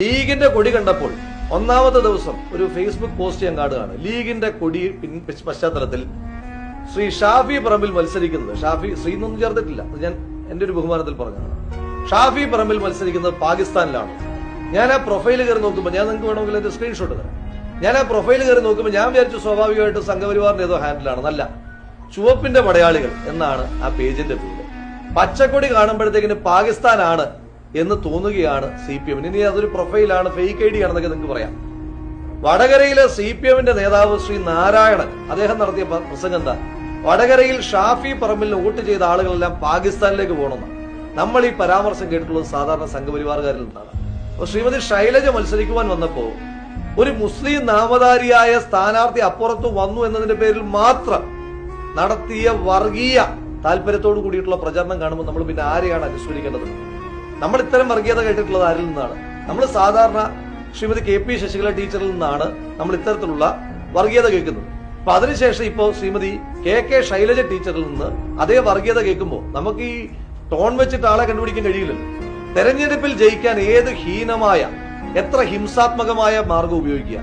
ലീഗിന്റെ കൊടി കണ്ടപ്പോൾ ഒന്നാമത്തെ ദിവസം ഒരു ഫേസ്ബുക്ക് പോസ്റ്റ് ഞാൻ കാണുകയാണ്. ലീഗിന്റെ കൊടി പശ്ചാത്തലത്തിൽ ശ്രീ ഷാഫി പറമ്പിൽ മത്സരിക്കുന്നത്. ഷാഫി ശ്രീ എന്നൊന്നും ചേർത്തിട്ടില്ല അത് ഞാൻ എന്റെ ഒരു ബഹുമാനത്തിൽ പറഞ്ഞതാണ്. ഷാഫി പറമ്പിൽ മത്സരിക്കുന്നത് പാകിസ്ഥാനിലാണ്. ഞാൻ ആ പ്രൊഫൈൽ കയറി നോക്കുമ്പോൾ ഞാൻ നിങ്ങൾക്ക് വേണമെങ്കിൽ അതിന്റെ സ്ക്രീൻഷോട്ട് തരാം. ഞാൻ ആ പ്രൊഫൈൽ കയറി നോക്കുമ്പോൾ ഞാൻ വിചാരിച്ചു സ്വാഭാവികമായിട്ട് സംഘപരിവാറിന്റെ ഏതോ ഹാൻഡിലാണ് നല്ല ചുവപ്പിന്റെ പടയാളികൾ എന്നാണ് ആ പേജിന്റെ പേര്. പച്ചക്കൊടി കാണുമ്പോഴത്തേക്കിന് പാകിസ്ഥാനാണ് എന്ന് തോന്നുകയാണ് സി പി എമ്മിന്. ഇനി അതൊരു പ്രൊഫൈലാണ് ഫേക്ക് ഐ ഡി ആണെന്നൊക്കെ നിങ്ങൾക്ക് പറയാം. വടകരയിലെ സി പി എമ്മിന്റെ നേതാവ് ശ്രീ നാരായണൻ അദ്ദേഹം നടത്തിയ പ്രസംഗം എന്താ? വടകരയിൽ ഷാഫി പറമ്പിൽ വോട്ട് ചെയ്ത ആളുകളെല്ലാം പാകിസ്ഥാനിലേക്ക് പോകണമെന്ന്. നമ്മൾ ഈ പരാമർശം കേട്ടിട്ടുള്ളത് സാധാരണ സംഘപരിവാറുകാരിൽ നിന്നാണ്. ശ്രീമതി ശൈലജ മത്സരിക്കുവാൻ വന്നപ്പോ ഒരു മുസ്ലിം നാമധാരിയായ സ്ഥാനാർത്ഥി അപ്പുറത്ത് വന്നു എന്നതിന്റെ പേരിൽ മാത്രം നടത്തിയ വർഗീയ താല്പര്യത്തോട് കൂടിയിട്ടുള്ള പ്രചരണം കാണുമ്പോൾ നമ്മൾ പിന്നെ ആരെയാണ് അനുസ്മരിക്കേണ്ടത്? നമ്മൾ ഇത്തരം വർഗീയത കേട്ടിട്ടുള്ളത് ആരിൽ നിന്നാണ്? നമ്മൾ സാധാരണ ശ്രീമതി കെ പി ശശികല ടീച്ചറിൽ നിന്നാണ് നമ്മൾ ഇത്തരത്തിലുള്ള വർഗീയത കേൾക്കുന്നത്. അപ്പൊ അതിനുശേഷം ഇപ്പോൾ ശ്രീമതി കെ കെ ശൈലജ ടീച്ചറിൽ നിന്ന് അതേ വർഗീയത കേൾക്കുമ്പോൾ നമുക്ക് ഈ ടോൺ വെച്ചിട്ട് ആളെ കണ്ടുപിടിക്കാൻ കഴിയില്ലല്ലോ. തെരഞ്ഞെടുപ്പിൽ ജയിക്കാൻ ഏത് ഹീനമായ എത്ര ഹിംസാത്മകമായ മാർഗം ഉപയോഗിക്കുക?